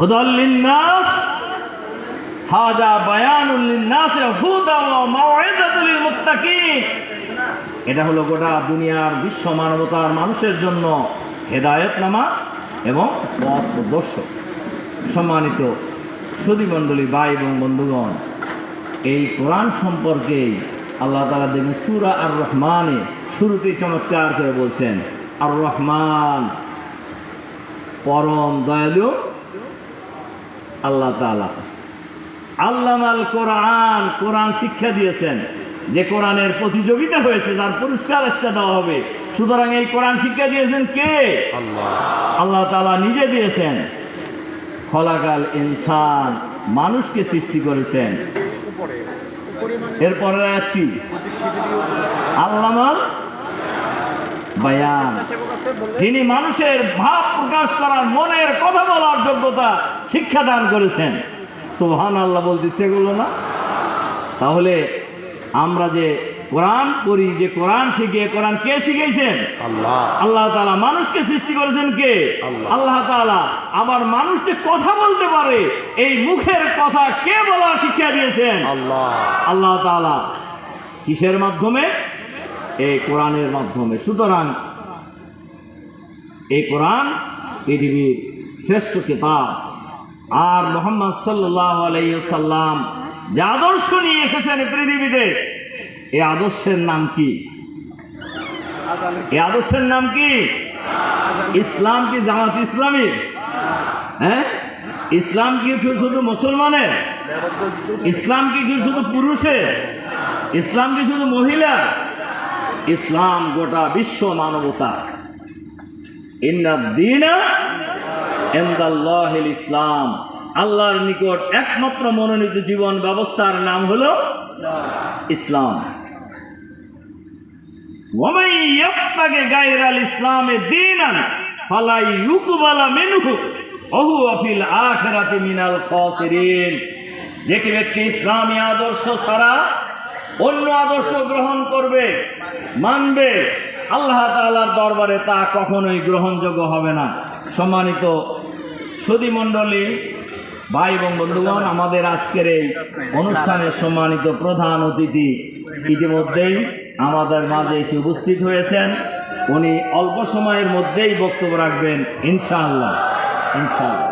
হুদাল্লিন্নাস হাজা বায়ানুল হুদা ওয়া মাউইযাতুল মুত্তাকিন এটা হলো গোটা দুনিয়ার বিশ্ব মানবতার মানুষের জন্য হেদায়েতনামা এবং পথ প্রদর্শক। সম্মানিত সুদীমণ্ডলী ভাই এবং বন্ধুগণ, এই কোরআন সম্পর্কে আল্লাহ তালা দেখুন সুরা আর রহমানে শুরুতেই চমৎকার করে বলছেন আর রহমান পরম দয়ালু আল্লাহ তালা আল্লামাল কোরআন কোরআন শিক্ষা দিয়েছেন যে কোরআনের প্রতিযোগিতা হয়েছে তার পুরস্কার আজকে দেওয়া হবে। সুতরাং এই কোরআন শিক্ষা দিয়েছেন কে? আল্লাহ। আল্লাহ তালা নিজে দিয়েছেন। খলাকাল ইনসান মানুষকে সৃষ্টি করেছেন। এরপরের কি? আল্লামাল বায়ান। যিনি মানুষের ভাব প্রকাশ করার মনের কথা বলার যোগ্যতা শিক্ষা দান করেছেন। সোহান আল্লাহ বলতে ইচ্ছে করল না। তাহলে আমরা যে কোরআন পড়ি যে কোরআন শিখে কোরআন কে শিখেছেন? আল্লাহ। আল্লাহ তালা মানুষকে সৃষ্টি করেছেন কে? আল্লাহ। আল্লাহ তালা আবার মানুষ যে কথা বলতে পারে এই মুখের কথা কে বলা শিক্ষা দিয়েছেন? আল্লাহ। আল্লাহ তালা কিসের মাধ্যমে? এই কোরআনের মাধ্যমে। সুতরাং এই কোরআন পৃথিবীর শ্রেষ্ঠ কিতাব। আর মোহাম্মদ আলাইসাল্লাম যে আদর্শ নিয়ে এসেছেন পৃথিবীতে, এই আদর্শের নাম কি? এই আদর্শের নাম কি? ইসলাম কি জামাত ইসলামী? হ্যাঁ? ইসলাম কি শুধু মুসলমানের? ইসলাম কি কি শুধু পুরুষের? ইসলাম কি শুধু মহিলা ইসলাম গোটা বিশ্ব মানবতা। ইন্দিনা ইসলাম। আল্লাহর নিকট একমাত্র মনোনীত জীবন ব্যবস্থার নাম হলো ইসলাম। ইসলামে দীনান, ফালাই ইউকবালা মিনহু, ওহু আফিল আখিরাতি মিনাল খাসিরিন। যে কি ব্যক্তি ইসলামী আদর্শ ছাড়া অন্য আদর্শ গ্রহণ করবে, মানবে, আল্লাহ তাআলার দরবারে তা কখনোই গ্রহণযোগ্য হবে না। সম্মানিত সুদী মণ্ডলী, ভাই এবং বন্ধুগণ, আমাদের আজকের এই অনুষ্ঠানের সম্মানিত প্রধান অতিথি ইতিমধ্যেই আমাদের মাঝে এসে উপস্থিত হয়েছেন। উনি অল্প সময়ের মধ্যেই বক্তব্য রাখবেন, ইনশাআল্লাহ ইনশাআল্লাহ।